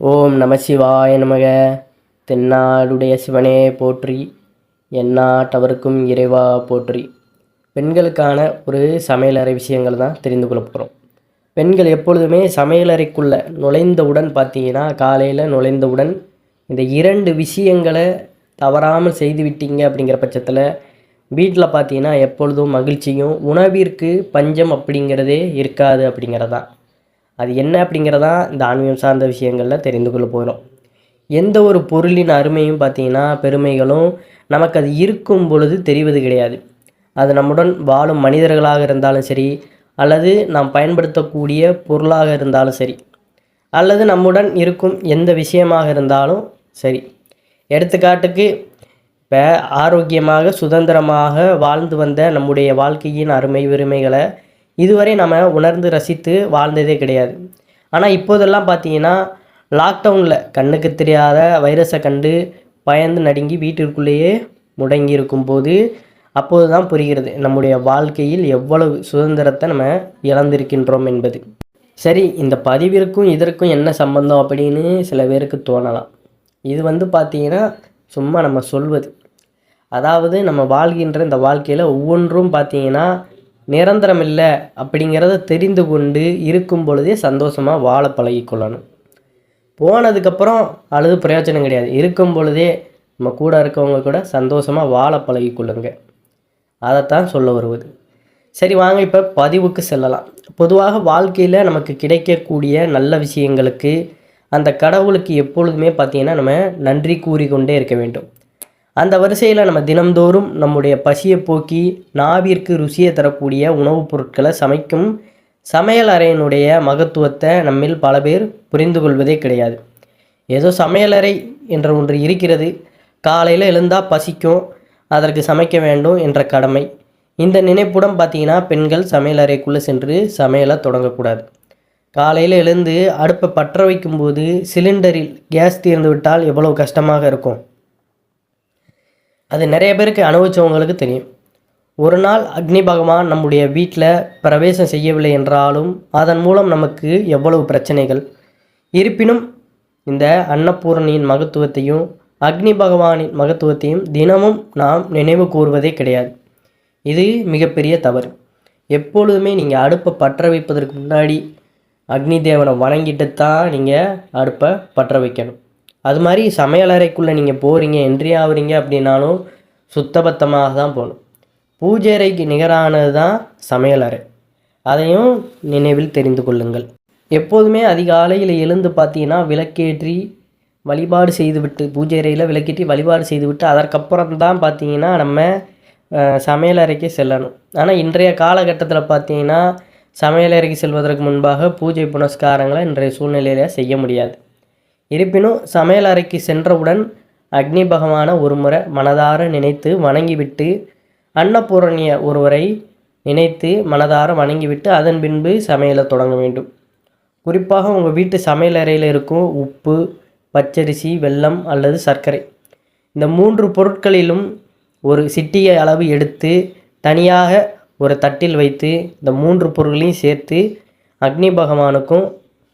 ஓம் நம சிவாய நமக. தென்னாடுடைய சிவனே போற்றி எந்நாட்டவருக்கும் இறைவா போற்றி. பெண்களுக்கான ஒரு சமையலறை விஷயங்கள் தான் தெரிந்து கொள்ள போகிறோம் பெண்கள் எப்பொழுதுமே சமையலறைக்குள்ளே நுழைந்தவுடன் பார்த்தீங்கன்னா காலையில் நுழைந்தவுடன் இந்த இரண்டு விஷயங்களை தவறாமல் செய்து விட்டீங்க அப்படிங்கிற பட்சத்தில் வீட்டில் பார்த்தீங்கன்னா எப்பொழுதும் மகிழ்ச்சியும் உணவிற்கு பஞ்சம் அப்படிங்கிறதே இருக்காது அப்படிங்கிறதான். அது என்ன அப்படிங்கிறதா இந்த ஆன்மீகம் சார்ந்த விஷயங்களில் தெரிந்து கொள்ள போகிறோம் எந்த ஒரு பொருளின் அருமையும் பார்த்தீங்கன்னா பெருமைகளும் நமக்கு அது இருக்கும் பொழுது தெரிவது கிடையாது. அது நம்முடன் வாழும் மனிதர்களாக இருந்தாலும் சரி அல்லது நாம் பயன்படுத்தக்கூடிய பொருளாக இருந்தாலும் சரி அல்லது நம்முடன் இருக்கும் எந்த விஷயமாக இருந்தாலும் சரி. எடுத்துக்காட்டுக்கு இப்போ ஆரோக்கியமாக சுதந்திரமாக வாழ்ந்து வந்த நம்முடைய வாழ்க்கையின் அருமை பெருமைகளை இதுவரை நம்ம உணர்ந்து ரசித்து வாழ்ந்ததே கிடையாது. ஆனால் இப்போதெல்லாம் பார்த்தீங்கன்னா லாக்டவுனில் கண்ணுக்கு தெரியாத வைரஸை கண்டு பயந்து நடுங்கி வீட்டிற்குள்ளேயே முடங்கி இருக்கும்போது அப்போது தான் புரிகிறது நம்முடைய வாழ்க்கையில் எவ்வளவு சுதந்திரத்தை நம்ம இழந்திருக்கின்றோம் என்பது. சரி இந்த பதிவிற்கும் இதற்கும் என்ன சம்பந்தம் அப்படின்னு சில பேருக்கு தோணலாம். இது வந்து பார்த்திங்கன்னா சும்மா நம்ம சொல்வது. அதாவது நம்ம வாழ்கின்ற இந்த வாழ்க்கையில் ஒவ்வொன்றும் பார்த்திங்கன்னா நிரந்தரம் இல்லை அப்படிங்கிறத தெரிந்து கொண்டு இருக்கும் பொழுதே சந்தோஷமாக வாழ பழகிக்கொள்ளணும். போனதுக்கப்புறம் அழுது பிரயோஜனம் கிடையாது. இருக்கும் பொழுதே நம்ம கூட இருக்கவங்க கூட சந்தோஷமாக வாழ பழகிக்கொள்ளுங்க. அதைத்தான் சொல்ல வருவது. சரி வாங்க இப்போ பதிவுக்கு செல்லலாம். பொதுவாக வாழ்க்கையில் நமக்கு கிடைக்கக்கூடிய நல்ல விஷயங்களுக்கு அந்த கடவுளுக்கு எப்பொழுதுமே பார்த்தீங்கன்னா நம்ம நன்றி கூறிக்கொண்டே இருக்க வேண்டும். அந்த வரிசையில் நம்ம தினம்தோறும் நம்முடைய பசியை போக்கி நாவிற்கு ருசியை தரக்கூடிய உணவுப் பொருட்களை சமைக்கும் சமையல் அறையினுடைய மகத்துவத்தை நம்மில் பல பேர் புரிந்து கொள்வதே கிடையாது. ஏதோ சமையலறை என்ற ஒன்று இருக்கிறது. காலையில் எழுந்தால் பசிக்கும். அதற்கு சமைக்க வேண்டும் என்ற கடமை. இந்த நினைப்புடன் பார்த்தீங்கன்னா பெண்கள் சமையலறைக்குள்ளே சென்று சமையலை தொடங்கக்கூடாது. காலையில் எழுந்து அடுப்பை பற்ற வைக்கும்போது சிலிண்டரில் கேஸ் தீர்ந்து விட்டால் எவ்வளோ கஷ்டமாக இருக்கும். அது நிறைய பேருக்கு அனுபவிச்சவங்களுக்கு தெரியும். ஒரு நாள் அக்னி பகவான் நம்முடைய வீட்டில் பிரவேசம் செய்யவில்லை என்றாலும் அதன் மூலம் நமக்கு எவ்வளவு பிரச்சனைகள். இருப்பினும் இந்த அன்னபூரணியின் மகத்துவத்தையும் அக்னி பகவானின் மகத்துவத்தையும் தினமும் நாம் நினைவு கூறுவதே கிடையாது. இது மிகப்பெரிய தவறு. எப்பொழுதுமே நீங்கள் அடுப்பை பற்ற வைப்பதற்கு முன்னாடி அக்னி தேவனை வணங்கிட்டு தான் நீங்கள் அடுப்பை பற்ற வைக்கணும். அது மாதிரி சமையலறைக்குள்ளே நீங்கள் போகிறீங்க என்ட்ரி ஆகுறீங்க அப்படின்னாலும் சுத்தபத்தமாக தான் போகணும் பூஜை அறைக்கு நிகரானது தான் சமையலறை அதையும் நினைவில் தெரிந்து கொள்ளுங்கள். எப்போதுமே அதிகாலையில் எழுந்து பார்த்தீங்கன்னா விளக்கேற்றி வழிபாடு செய்துவிட்டு பூஜை அறையில் விளக்கேற்றி வழிபாடு செய்துவிட்டு அதற்கப்புறம் தான் பார்த்தீங்கன்னா நம்ம சமையலறைக்கு செல்லணும். ஆனால் இன்றைய காலகட்டத்தில் பார்த்தீங்கன்னா சமையலறைக்கு செல்வதற்கு முன்பாக பூஜை புனஸ்காரங்களை இன்றைய சூழ்நிலையில் செய்ய முடியாது. இருப்பினும் சமையல் அறைக்கு சென்றவுடன் அக்னி பகவானை ஒருமுறை மனதார நினைத்து வணங்கிவிட்டு அன்னபூரணிய ஒருவரை நினைத்து மனதார வணங்கிவிட்டு அதன் பின்பு சமையலை தொடங்க வேண்டும். குறிப்பாக உங்கள் வீட்டு சமையல் அறையில் இருக்கும் உப்பு பச்சரிசி வெல்லம் அல்லது சர்க்கரை. இந்த மூன்று பொருட்களிலும் ஒரு சிட்டிகை அளவு எடுத்து தனியாக ஒரு தட்டில் வைத்து இந்த மூன்று பொருட்களையும் சேர்த்து அக்னி பகவானுக்கும்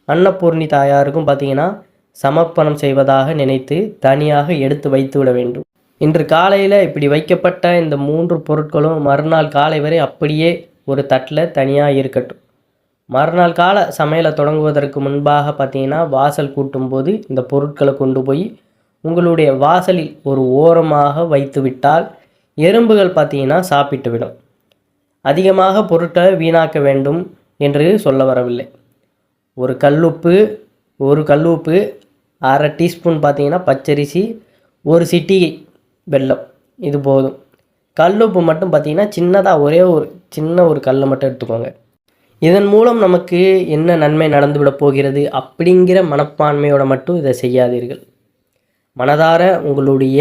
அன்னபூர்ணி தாயாருக்கும் பார்த்தீங்கன்னா சமர்ப்பணம் செய்வதாக நினைத்து தனியாக எடுத்து வைத்துவிட வேண்டும். இன்று காலையில் இப்படி வைக்கப்பட்ட இந்த மூன்று பொருட்களும் மறுநாள் காலை வரை அப்படியே ஒரு தட்டில் தனியாக இருக்கட்டும். மறுநாள் கால சமையலை தொடங்குவதற்கு முன்பாக பார்த்தீங்கன்னா வாசல் கூட்டும்போது இந்த பொருட்களை கொண்டு போய் உங்களுடைய வாசலில் ஒரு ஓரமாக வைத்துவிட்டால் எறும்புகள் பார்த்தீங்கன்னா சாப்பிட்டு விடும். அதிகமாக பொருட்களை வீணாக்க வேண்டும் என்று சொல்ல வரவில்லை. ஒரு கல்லுப்பு ஒரு கல்லுப்பு அரை டீஸ்பூன் பார்த்தீங்கன்னா பச்சரிசி ஒரு சிட்டி வெல்லம். இது போதும். கல்லுப்பு மட்டும் பார்த்தீங்கன்னா சின்னதாக ஒரே ஒரு சின்ன ஒரு கல்லை மட்டும் எடுத்துக்கோங்க. இதன் மூலம் நமக்கு என்ன நன்மை நடந்துவிடப் போகிறது அப்படிங்கிற மனப்பான்மையோட மட்டும் இதை செய்யாதீர்கள். மனதார உங்களுடைய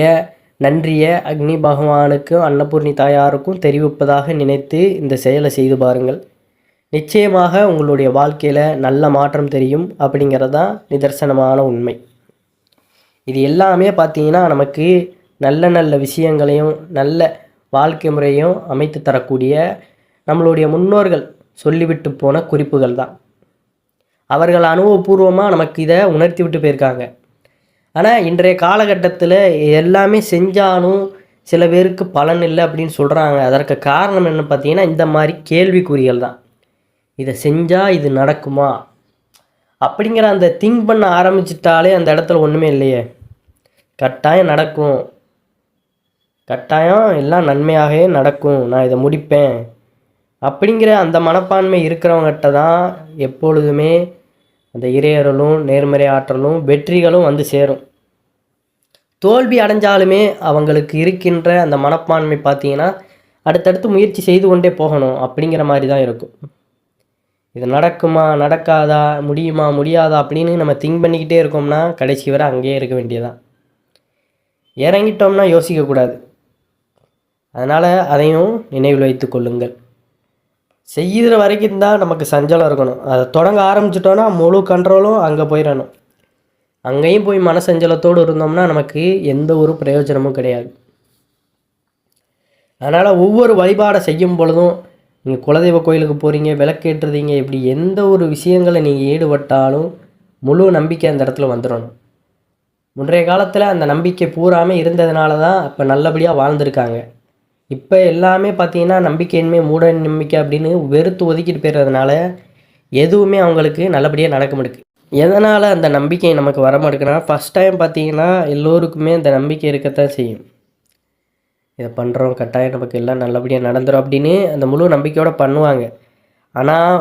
நன்றியை அக்னி பகவானுக்கும் அன்னபூர்ணி தாயாருக்கும் தெரிவிப்பதாக நினைத்து இந்த செயலை செய்து பாருங்கள். நிச்சயமாக உங்களுடைய வாழ்க்கையில் நல்ல மாற்றம் தெரியும் அப்படிங்கிறது தான் நிதர்சனமான உண்மை. இது எல்லாமே பார்த்தீங்கன்னா நமக்கு நல்ல நல்ல விஷயங்களையும் நல்ல வாழ்க்கை முறையும் அமைத்து தரக்கூடிய நம்மளுடைய முன்னோர்கள் சொல்லிவிட்டு போன குறிப்புகள் தான். அவர்கள் அனுபவபூர்வமாக நமக்கு இதை உணர்த்தி விட்டு போயிருக்காங்க. ஆனால் இன்றைய காலகட்டத்தில் எல்லாமே செஞ்சாலும் சில பேருக்கு பலன் இல்லை அப்படின்னு சொல்கிறாங்க அதற்கு காரணம் என்ன பார்த்தீங்கன்னா இந்த மாதிரி கேள்விக்குறிகள் தான். இதை செஞ்சால் இது நடக்குமா? அப்படிங்கிற அந்த திங்க் பண்ண ஆரம்பிச்சிட்டாலே அந்த இடத்துல ஒன்றுமே இல்லையே. கட்டாயம் நடக்கும். கட்டாயம் எல்லாம் நன்மையாகவே நடக்கும். நான் இதை முடிப்பேன். அப்படிங்கிற அந்த மனப்பான்மை இருக்கிறவங்ககிட்ட தான் எப்பொழுதுமே அந்த இறையறலும் நேர்மறை ஆற்றலும் வெற்றிகளும் வந்து சேரும். தோல்வி அடைஞ்சாலுமே அவங்களுக்கு இருக்கின்ற அந்த மனப்பான்மை பார்த்தீங்கன்னா அடுத்தடுத்து முயற்சி செய்து கொண்டே போகணும் அப்படிங்கிற மாதிரி தான் இருக்கும். இது நடக்குமா நடக்காதா முடியுமா முடியாதா அப்படின்னு நம்ம திங்க் பண்ணிக்கிட்டே இருக்கோம்னா கடைசி வரை அங்கேயே இருக்க வேண்டியதான் இறங்கிட்டோம்னா யோசிக்கக்கூடாது அதனால் அதையும் நினைவில் வைத்து கொள்ளுங்கள். செய்கிற வரைக்கும் தான் நமக்கு சஞ்சலம் இருக்கணும். அதை தொடங்க ஆரம்பிச்சிட்டோன்னா முழு கண்ட்ரோலும் அங்கே போயிடணும். அங்கேயும் போய் மனசஞ்சலத்தோடு இருந்தோம்னா நமக்கு எந்த ஒரு பிரயோஜனமும் கிடையாது. அதனால் ஒவ்வொரு வழிபாடை செய்யும் பொழுதும் நீங்கள் குலதெய்வ கோயிலுக்கு போகிறீங்க விளக்கேற்றுறீங்க இப்படி எந்த ஒரு விஷயங்களை நீங்கள் ஈடுபட்டாலும் முழு நம்பிக்கை அந்த இடத்துல வந்துடணும். முன்றைய காலத்தில் அந்த நம்பிக்கை பூராமல் இருந்ததுனால தான் இப்போ நல்லபடியாக வாழ்ந்திருக்காங்க. இப்போ எல்லாமே பார்த்தீங்கன்னா நம்பிக்கையின்மை மூட நம்பிக்கை அப்படின்னு வெறுத்து ஒதுக்கிட்டு போயிடுறதுனால எதுவுமே அவங்களுக்கு நல்லபடியாக நடக்க முடியுது எதனால் அந்த நம்பிக்கை நமக்கு வர மாட்டேங்குன்னா ஃபஸ்ட் டைம் பார்த்தீங்கன்னா எல்லோருக்குமே அந்த நம்பிக்கை இருக்கத்தான் செய்யும். இதை பண்ணுறோம் கட்டாயம் நமக்கு எல்லாம் நல்லபடியாக நடந்துடும் அப்படின்னு அந்த முழு நம்பிக்கையோடு பண்ணுவாங்க. ஆனால்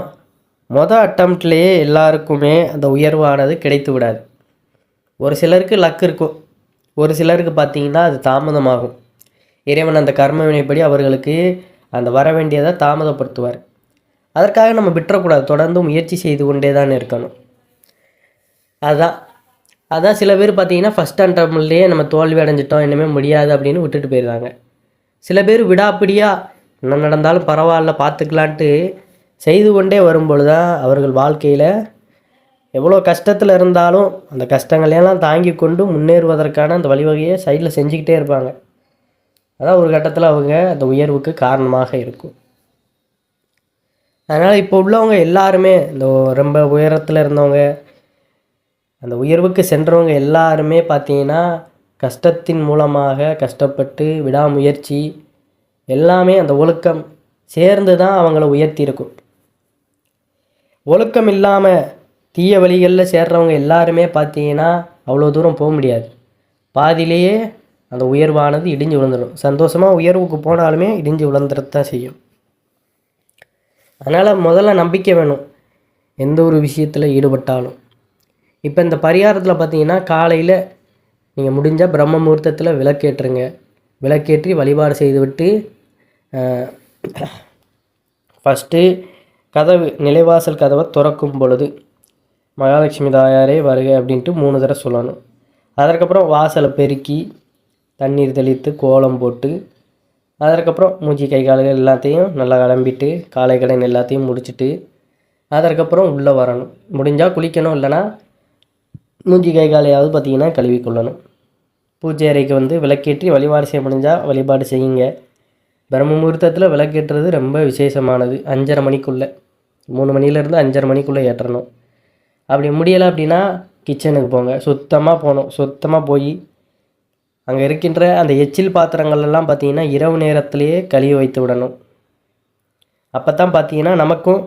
மொதல் அட்டம்ப்ட்லேயே எல்லாருக்குமே அந்த உயர்வானது கிடைத்து விடாது. ஒரு சிலருக்கு லக் இருக்கும். ஒரு சிலருக்கு பார்த்தீங்கன்னா அது தாமதமாகும். இறைவன் அந்த கர்ம வினைப்படி அவர்களுக்கு அந்த வர வேண்டியதை தாமதப்படுத்துவார். அதற்காக நம்ம விட்டுறக்கூடாது. தொடர்ந்து முயற்சி செய்து கொண்டே தான் இருக்கணும். அதுதான் அதான் சில பேர் பார்த்தீங்கன்னா ஃபஸ்ட் அண்டர்லேயே நம்ம தோல்வி அடைஞ்சிட்டோம் இனிமேல் முடியாது அப்படின்னு விட்டுட்டு போயிடுறாங்க. சில பேர் விடாப்பிடியாக என்ன நடந்தாலும் பரவாயில்ல பார்த்துக்கலான்ட்டு செய்து கொண்டே வரும்பொழுது தான் அவர்கள் வாழ்க்கையில் எவ்வளோ கஷ்டத்தில் இருந்தாலும் அந்த கஷ்டங்களையெல்லாம் தாங்கி கொண்டு முன்னேறுவதற்கான அந்த வழிவகையை சைடில் செஞ்சுக்கிட்டே இருப்பாங்க. அதான் ஒரு கட்டத்தில் அவங்க அந்த உயர்வுக்கு காரணமாக இருக்கும். அதனால் இப்போ உள்ளவங்க எல்லாருமே இந்த ரொம்ப உயரத்தில் இருந்தவங்க அந்த உயர்வுக்கு சென்றவங்க எல்லாருமே பார்த்தீங்கன்னா கஷ்டத்தின் மூலமாக கஷ்டப்பட்டு விடாமுயற்சி எல்லாமே அந்த ஒழுக்கம் சேர்ந்து தான் அவங்கள உயர்த்தியிருக்கும். ஒழுக்கம் இல்லாமல் தீய வழிகளில் சேர்றவங்க எல்லாருமே பார்த்தீங்கன்னா அவ்வளோ தூரம் போக முடியாது. பாதியிலேயே அந்த உயர்வானது இடிஞ்சு விழுந்துடும் சந்தோஷமாக உயர்வுக்கு போனாலுமே இடிஞ்சு விழுந்துறது தான் செய்யும். அதனால் முதல்ல நம்பிக்கை வேணும். எந்த ஒரு விஷயத்தில் ஈடுபட்டாலும். இப்போ இந்த பரிகாரத்தில் பார்த்தீங்கன்னா காலையில் நீங்கள் முடிஞ்சால் பிரம்ம முகூர்த்தத்தில் விளக்கேற்றுங்க விளக்கேற்றி வழிபாடு செய்துவிட்டு ஃபஸ்ட்டு கதவு நிலைவாசல் கதவை திறக்கும் பொழுது மகாலட்சுமி தாயாரே வருக அப்படின்ட்டு மூணு தடவை சொல்லணும். அதற்கப்புறம் வாசலை பெருக்கி தண்ணீர் தெளித்து கோலம் போட்டு அதற்கப்புறம் மூஞ்சி கை கால்கள் எல்லாத்தையும் நல்லா கிளம்பிட்டு காலை கடன் எல்லாத்தையும் முடிச்சுட்டு அதற்கப்புறம் உள்ளே வரணும். முடிஞ்சால் குளிக்கணும் இல்லைன்னா மூஞ்சி கை காலையாவது பார்த்தீங்கன்னா கழுவி கொள்ளணும் பூஜை அறைக்கு வந்து விளக்கேற்றி வழிபாடு செய்ய முடிஞ்சால் வழிபாடு செய்யுங்க. பிரம்ம முகூர்த்தத்தில் விளக்கேற்றுறது ரொம்ப விசேஷமானது. அஞ்சரை மணிக்குள்ளே. மூணு மணிலேருந்து அஞ்சரை மணிக்குள்ளே ஏற்றணும். அப்படி முடியலை அப்படின்னா கிச்சனுக்கு போங்க. சுத்தமாக போகணும். சுத்தமாக போய் அங்கே இருக்கின்ற அந்த எச்சில் பாத்திரங்கள் எல்லாம் பார்த்தீங்கன்னா இரவு நேரத்திலேயே கழுவி வைத்து விடணும். அப்போ தான் பார்த்தீங்கன்னா நமக்கும்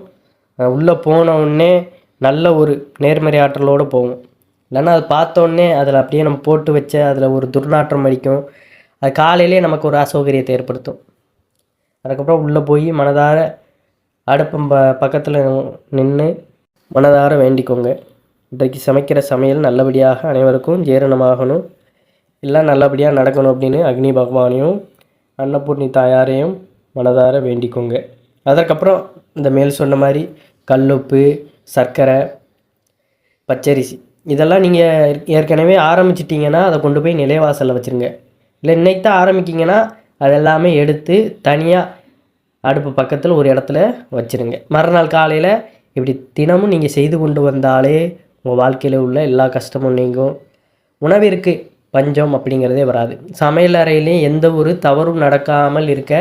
உள்ளே போன உடனே நல்ல ஒரு நேர்மறை ஆற்றலோடு போகும். இல்லைன்னா அது பார்த்தோன்னே அதில் அப்படியே நம்ம போட்டு வச்ச அதில் ஒரு துர்நாற்றம் அடிக்கும். அது காலையிலே நமக்கு ஒரு அசௌகரியத்தை ஏற்படுத்தும். அதுக்கப்புறம் உள்ளே போய் மனதார அடுப்பம் ப பக்கத்தில் நின்று மனதார வேண்டிக்கோங்க. இன்றைக்கு சமைக்கிற சமையல் நல்லபடியாக அனைவருக்கும் ஜீரணமாகணும். எல்லாம் நல்லபடியாக நடக்கணும் அப்படின்னு அக்னி பகவானையும் அன்னபூர்ணி தாயாரையும் மனதார வேண்டிக்கோங்க. அதற்கப்புறம் இந்த மேல் சொன்ன மாதிரி கல்லுப்பு சர்க்கரை பச்சரிசி. இதெல்லாம் நீங்கள் ஏற்கனவே ஆரம்பிச்சிட்டிங்கன்னா அதை கொண்டு போய் நிலைவாசலில் வச்சுருங்க. இல்லை இன்னைக்கு தான் ஆரம்பிக்கிங்கன்னா அதெல்லாமே எடுத்து தனியாக அடுப்பு பக்கத்தில் ஒரு இடத்துல வச்சுருங்க. மறுநாள் காலையில் இப்படி தினமும் நீங்கள் செய்து கொண்டு வந்தாலே உங்கள் வாழ்க்கையில் உள்ள எல்லா கஷ்டமும் நீங்கும். உணவிற்கு பஞ்சம் அப்படிங்கிறதே வராது. சமையல் அறையிலையும் எந்த ஒரு தவறும் நடக்காமல் இருக்க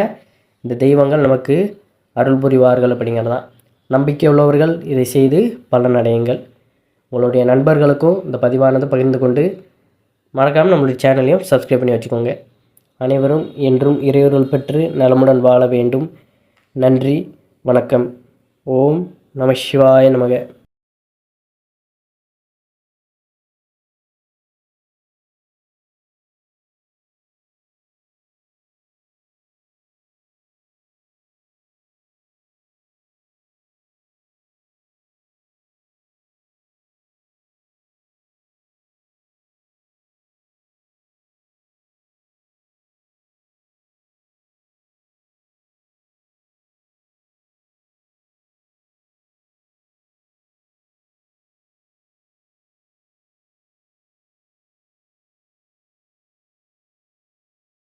இந்த தெய்வங்கள் நமக்கு அருள் புரிவார்கள் அப்படிங்கிறது தான் நம்பிக்கை உள்ளவர்கள் இதை செய்து பலனடையுங்கள். உங்களுடைய நண்பர்களுக்கும் இந்த பதிவானது பகிர்ந்து கொண்டு மறக்காமல் நம்மளுடைய சேனலையும் சப்ஸ்கிரைப் பண்ணி வச்சுக்கோங்க. அனைவரும் என்றும் இறையொருள் பெற்று நலமுடன் வாழ வேண்டும். நன்றி வணக்கம். ஓம் நம சிவாய நமக.